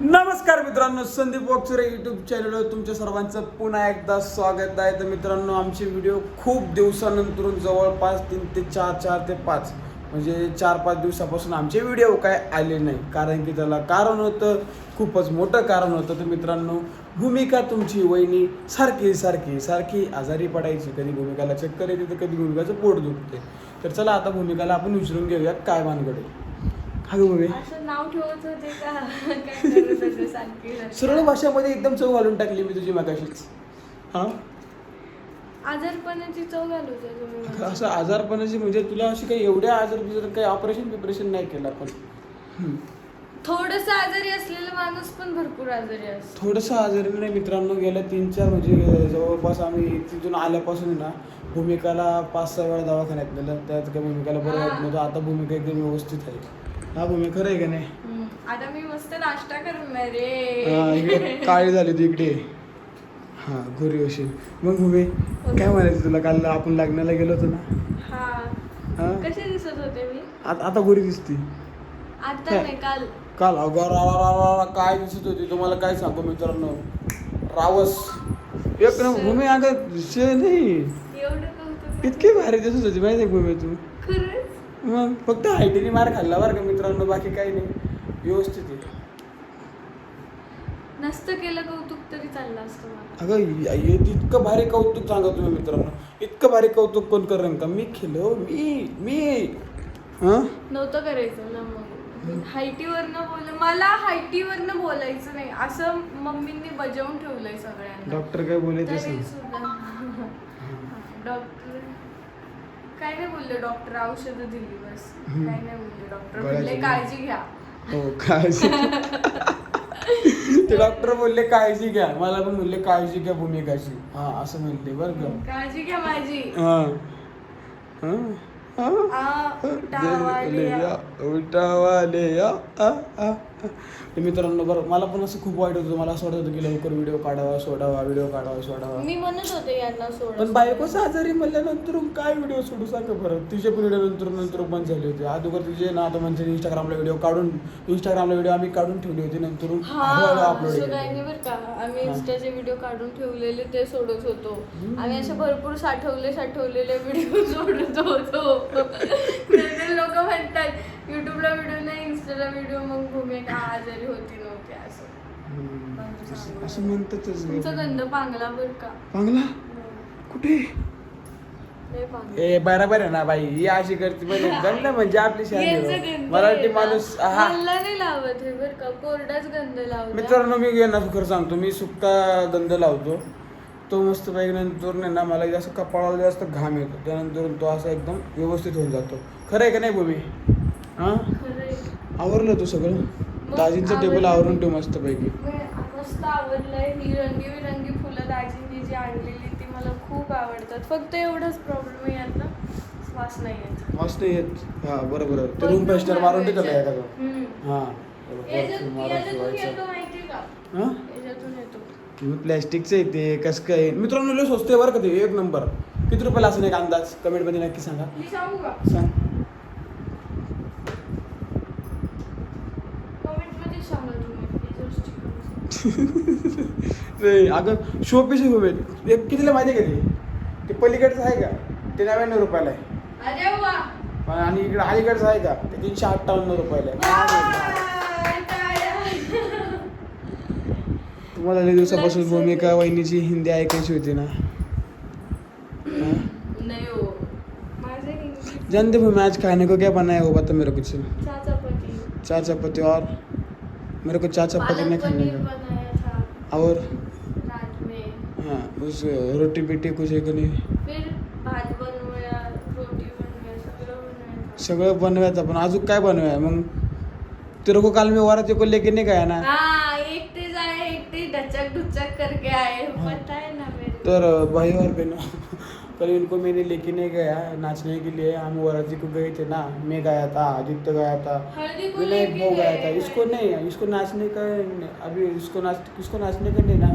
नमस्कार मित्रांनो संदीप वक्सरे यूट्यूब चॅनलवर तुमच्या सर्वांचं पुन्हा एकदा स्वागत आहे. तर मित्रांनो आमचे व्हिडिओ खूप दिवसानंतर जवळपास तीन ते चार चार ते पाच म्हणजे चार पाच दिवसापासून आमचे व्हिडिओ काय आले नाही. कारण की त्याला कारण होतं खूपच मोठं कारण होतं. तर मित्रांनो भूमिका तुमची वहिनी सारखी सारखी सारखी आजारी पडायची. कधी भूमिकाला चक्कर येते तर कधी भूमिकाचं पोट दुखते. तर चला आता भूमिकाला आपण विचारून घेऊयात काय मानगडे हा गं भूमी असं नाव होते का? सारखी? सरळ भाषेमध्ये एकदम चव घालून टाकली मी तुझी मागाशीच. हा? आजारपणाची चव घालू मला. असं आजारपणाची म्हणजे तुला अशी काही एवढ्या आजार बिजार काही ऑपरेशन बिपरेशन नाही केलं आपण. थोडंसं आजारी असलेला माणूस पण भरपूर आजारी असतो. थोडंसं आजारी नाही मित्रांनो गेल्या तीन चार म्हणजे जवळपास आम्ही तिथून आल्यापासून ना भूमिकाला पाच सहा वेळा दवाखान्यात नेलं. त्यात काही भूमिकाला बरं वाटत नव्हतं. आता भूमिका एकदम व्यवस्थित आहे. हा भूमिका खरं आहे का नाही. आता मी मस्त नाश्ता करणार हा, इकडे रे काळी झाली होती इकडे. हा घरी असेल मग भूमी काय म्हणायचं तुला? काल आपण लग्नाला गेलो होतो ना? हा. हा? कसे दिसत होते मी? आता आता गोरी दिसती. आता? नाही काल. काल अगं रा रा रा रा रा काय दिसत होती? तुम्हाला काय सांगू मित्रांनो? रावस. एक ना भूमी अगं शे नाही. एवढं कौतुक इतकी भारी दिसत होती माहिती आहे भूमी तू? मग फक्त हायटीने मार खाल्ला बरं का मित्रांनो बाकी काही नाही. व्यवस्थित आहे. नसतं केलं कौतुक तरी चाललं असतं मला. अगं इतकं भारी कौतुक सांगा तुम्ही मित्रांनो. इतकं भारी कौतुक कोण करेन का? मी केलं मी मी हां? नव्हतं करायचं ना मग. हायटीवरनं बोल मला हायटीवरनं बोलायचं नाही. असं मम्मींनी बजावून ठेवलंय सगळ्यांना. डॉक्टर काय बोलायचं तरी सांग सुद्धा. डॉक्टर काय नाही बोलले डॉक्टर औषधं दिली बस. हम्म. काय नाही बोलले डॉक्टर. बोलले. काळजी घ्या. हो काळजी. ते डॉक्टर बोलले काळजी घ्या. मला पण बोलले काळजी घ्या भूमिकाची. हा असं म्हणले बरं का. काळजी घ्या माझी. हा. आ, उठावाले या. उठावाले या. तर मित्रांनो बरं मला पण असं खूप वाईट होतं. मला असं वाटत होतं की लवकर व्हिडिओ काढावा सोडावा व्हिडिओ काढावा सोडावा. मी म्हणत होते यांना सोड पण बायकोच आजारी म्हणल्यानंतर काय व्हिडिओ सोडू सांगा बरं? तिचे पण व्हिडिओ नंतर नंतर बंद झाले होते. अगोदर तिचे ना आता म्हणजे इंस्टाग्रामला व्हिडिओ काढून इंस्टाग्रामला व्हिडिओ आम्ही काढून ठेवले होते नंतर. अपलोड बरं का. आम्ही. इन्स्टाचे व्हिडिओ काढून ठेवलेले ते सोडत होतो. आम्ही असे भरपूर साठवले साठवलेले व्हिडिओ सोडत होतो. लोक म्हणतात युट्यूबला व्हिडिओ नाही इन्स्टाला व्हिडिओ मग भूमिका आजारी होती नव्हती असं. असं म्हणतातच ग. तुमचा गंध पांगला बरं का? पांगला? कुठे? लय पांगला. ए बरोबर आहे ना बाई. ही अशी करते म्हणजे गंध म्हणजे आपली गंध मराठी. माणूस हा. नाही लावत हे बरं का. कोरडाच गंध लावला. मित्रांनो मी खरं सांगतो. मी सुक्का गंध लावतो. तो मस्त पैकी नंतर नाही ना मला जास्त कपाळाला जास्त घाम येतो. त्यानंतर तो असा एकदम व्यवस्थित होऊन जातो. खरं आहे का नाही भूमी? हा. आवरलं तू सगळं? दाजींचं टेबल. आवरून ठेव मस्त पैकी. मी मस्त आवडलंय ही रंगीबिरंगी फुलं दाजींनी जी आणलेली ती मला खूप आवडतात. फक्त एवढाच प्रॉब्लेम आहे यातला श्वास नाही येत. मस्त येत. हा बरोबर. ते रूम पेस्टर मारून ठेवलं एखादं हम्म. हा. याच्यातून. येतो माहिती का? याच्यातून येतो. किंवा प्लॅस्टिकचं येते कसं काय? मित्रांनो लय स्वस्त आहे बरं का ते एक नंबर. किती रुपयाला असेल एक अंदाज? कमेंटमध्ये नक्की सांगा. मी सांगू का? सांग. तुम्ही sticker. नाही अगं शो पीस आहे एक कितीला माहिती आहे का ते? ते पलीकडचं आहे का? ते नव्याण्णव रुपयाला आहे. अरे वा! पण आणि इकडे अलीकडचं आहे का? ते तीनशे अठ्ठावन्न रुपयाला आहे. तुम्हाला लई दिवसापासून भूमिका. वहिनीची हिंदी ऐकायची होती ना? नाही हो. माझे हिंदी जानते भूमि आज खाने को क्या बनाया हो बता मेरे कुछ चहा चपाती चार चपाती और मेरे को चार चपाती नहीं खाने पनीर का बनाया था और? रात में। हाँ उस रोटी पीटी कुछ है कि नहीं। फिर भात बनवूया रोटी बनवूया सगळं बनवायचं सगळं बनवायचं पण अजून काय बनवाय? मग तेरे को काल मी वरात को लेके नहीं गया ना? हाँ हाँ. पता है ना मेरे. तर भाई और बहनों कल इनको मैंने लेके नहीं गया नाचने के लिए। हम वराती को गए थे ना मैं गया था आदित्य गया था विनायक भाऊ गया था। इसको नहीं इसको नाचने का अभी इसको नाच इसको नाचने का नहीं ना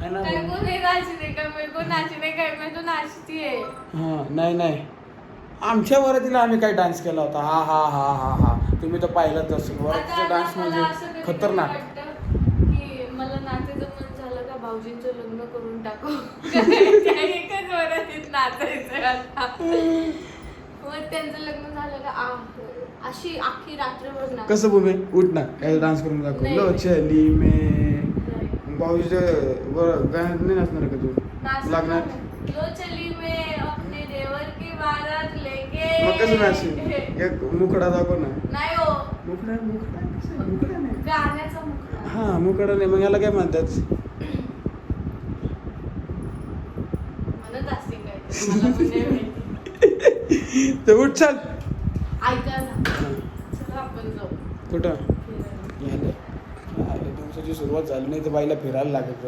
है ना तेरे को नहीं नाचने का मेरे को नाचने का मैं तो नाचती है। हा नाही नाही। आमच्या वरातीला आम्ही काय डान्स केला होता? हा हा हा हा हा. तुम्ही तर पाहिलाच असेल. वरातीचा डान्स म्हणजे खतरनाक. भाऊजींचं लग्न करून टाकू. एकच वरातीत नाचायचं आता. मग त्यांचं लग्न झालं का आ- अशी अख्खी रात्रभर नाच. कसं भूमी उठ ना. काय डान्स करून दाखव. नाही. लो चली मे. भाऊजीच्या वर- गाण्यात नाही नाचणार का तू? नाचणार लागणार? नाही. लो चली मैं अपने देवर की बारात लेके मग कसं नाचशील? एक मुकडा दाखव ना. नाही हो. मुकडा मुकडा कसं? मुकडा नाही. गाण्याचा मुखडा. हा मुकडा नाही. मग याला काय म्हणतात म्हणत असतील काहीतरी मला पण नाही माहिती. तर उठ चल. ऐका ना. चला आपण जाऊ. कुठं? दिवसाची सुरुवात झाली नाही तर बाईला फिरायला लागत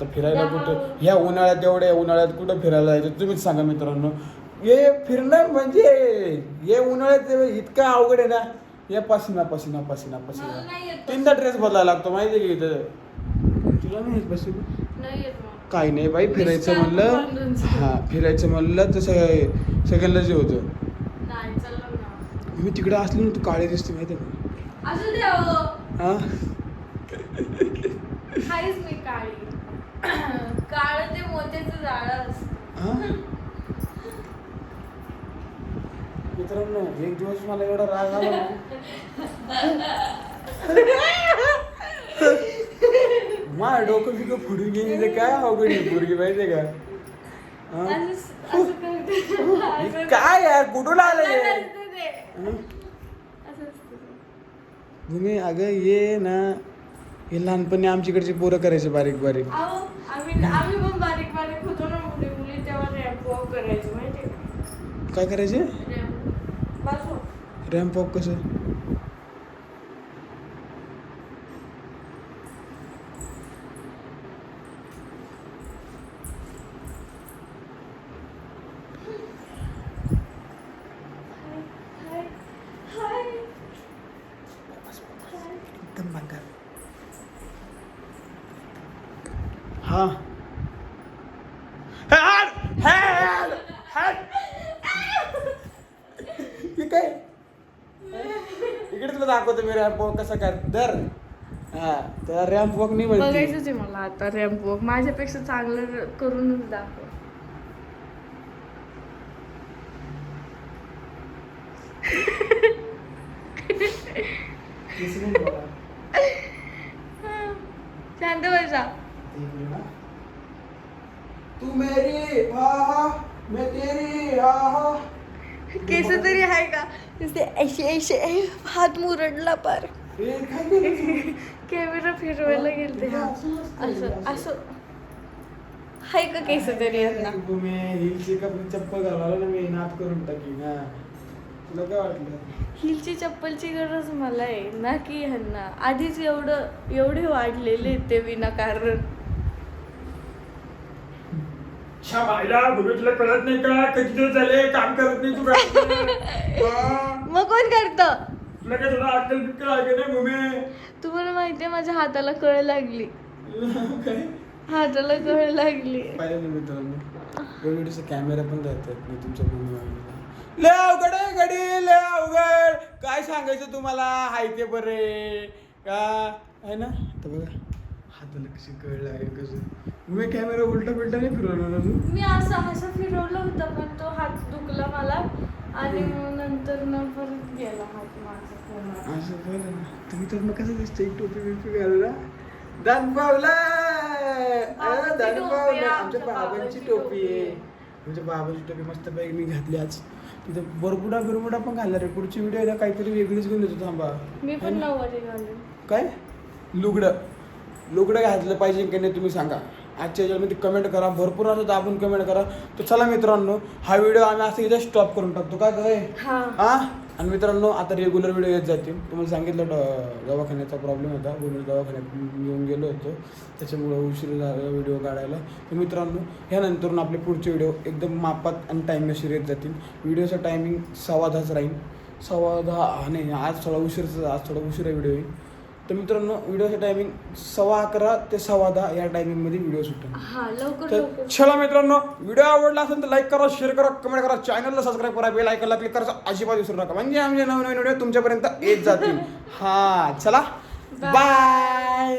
तर फिरायला कुठं? ह्या उन्हाळ्यात एवढ्या उन्हाळ्यात कुठं फिरायला जायचं? तुम्हीच सांगा मित्रांनो. हे फिरणं म्हणजे हे उन्हाळ्यात इतकं अवघड आहे ना. हे पसिना पसिना पसिना पसिना. तीनदा ड्रेस बदलायला लागतो माहिती आहे की इथं? तुला नाही येत पसिना? काही नाही बाई फिरायचं म्हणलं. हा फिरायचं म्हणलं तर सगळं सगळ्यांना जे होतं. मी तिकडे असलो ना तू काळे दिसते माहिती का? हो. हायच मी काळी. काळ ते मोत्याचं जाळं असतं? मित्रांनो एक दिवस मला एवढा राग आला. माझं डोकं बिकं फुडून गेली तर काय अवघड पोरगी माहितीये का हा? हे काय यार कुठून आलं असं हे? असतं ते. हं? असं असतं ते. भूमी अगं ये ना हे लहानपणी आमच्याकडचे पोरं करायचे बारीक बारीक अहो, आम्ही आम्ही पण बारीक बारीक होतो ना मुली मुली तेव्हा रॅम्प वॉक करायचे माहितीये का काय करायचे रॅम्प बस हो. रॅम्प वॉक कसं हाय, हाय, हाय. हाय. एकदम बंगाल हा. काय? इकडे तुला दाखवतो मी रॅम्प वॉक कसा कर. दर हा त्याला रॅम्प वॉक नाही बघायचंच आहे मला आता रॅम्प वॉक माझ्यापेक्षा चांगलं करूनच दाखव केस नाही बघा. शांत बसा ते इकडे ना. तू मेरी हा हा मैं तेरी हा हा केस तरी आहे का? ऐशे ऐशे हात मुरडला पार? कॅमेरा फिरवायला गेलते हा असं असं हाय का केस तरी चप्पल घालायला ना मी नाद करून टाकीन हा तुला काय वाटलं। हिलची चप्पलची गरज मला आहे ना की ह्यांना आधीच एवढं एवढे वाढलेले ते विनाकारण. शाबायला भूमी तुला कळत नाही का? किती दिवस झाले काम करत नाही तू काय मग कोण करतं? तुला काय थोडा अक्कल बिक्कल आहे नाही भूमी? तुम्हाला माहितीये माझ्या हाताला कळ लागली. काय? हाताला कळ लागली. पाहिलं ना मित्रांनो व्हिडिओचा कॅमेरा पण जातात मी तुमच्या भूमी वाहिनीला ले अवघड आहे गडी ले अवघड. काय सांगायचं तुम्हाला? हाय ते बरे. का? आहे ना? तर बघा. हाताला कशी कळ लागेल कसं? मी कॅमेरा उलटा बिलटा नाही फिरवला ना तू? मी असं असं फिरवलं होतं पण तो हात दुखला मला आणि मग नंतर न परत गेला हात माझा. असं बरं ना तुम्ही तर मग कसं दिसतंय टोपी बिपी घालला दान पावला! बाबांची दान टोपी पावला! आहे, आमच्या आमच्या बाबांची बाबांची टोपी. टोपी आहे. आहे. आमच्या बाबाची टोपी मस्त पैकी मी घातली आज. तिथं बरबुडा बिरबुडा पण घालणार आहे. पुढची व्हिडिओ आहे काहीतरी वेगळीच घेऊन येतो थांबा. मी पण? नऊवारी घालून. काय? लुगडं. लुगडं घातलं पाहिजे की नाही तुम्ही सांगा. आजच्या याच्यामध्ये कमेंट करा भरपूर असं दाबून कमेंट करा. तर चला मित्रांनो हा व्हिडिओ आम्ही असं इथे स्टॉप करून टाकतो काय काय हा? आणि मित्रांनो आता रेग्युलर व्हिडिओ येत जातील. तुम्हाला सांगितलं दवाखान्याचा प्रॉब्लेम होता. म्हणून दवाखान्यात येऊन गेलो होतो. त्याच्यामुळं उशीर झाला व्हिडिओ काढायला. तर मित्रांनो ह्यानंतरून आपले पुढचे व्हिडिओ एकदम मापात आणि टाईमशीर येत जातील. व्हिडिओचा टायमिंग सव्वा दहाच राहील. सव्वा दहा हा नाही आज थोडा उशीरचा आज थोडा उशिरा व्हिडिओ येईल. तर मित्रांनो व्हिडिओचा टायमिंग सव्वा अकरा ते सव्वा दहा या टायमिंगमध्ये व्हिडिओ सुटेल हा लवकर तर चला मित्रांनो व्हिडिओ आवडला असेल तर लाईक करा शेअर करा कमेंट करा चॅनलला सबस्क्राईब करा बेल आयकनला क्लिक करायचं अजिबात विसरू नका. म्हणजे आमचे नवीन नवीन व्हिडिओ तुमच्यापर्यंत येत जातील. हा चला. बाय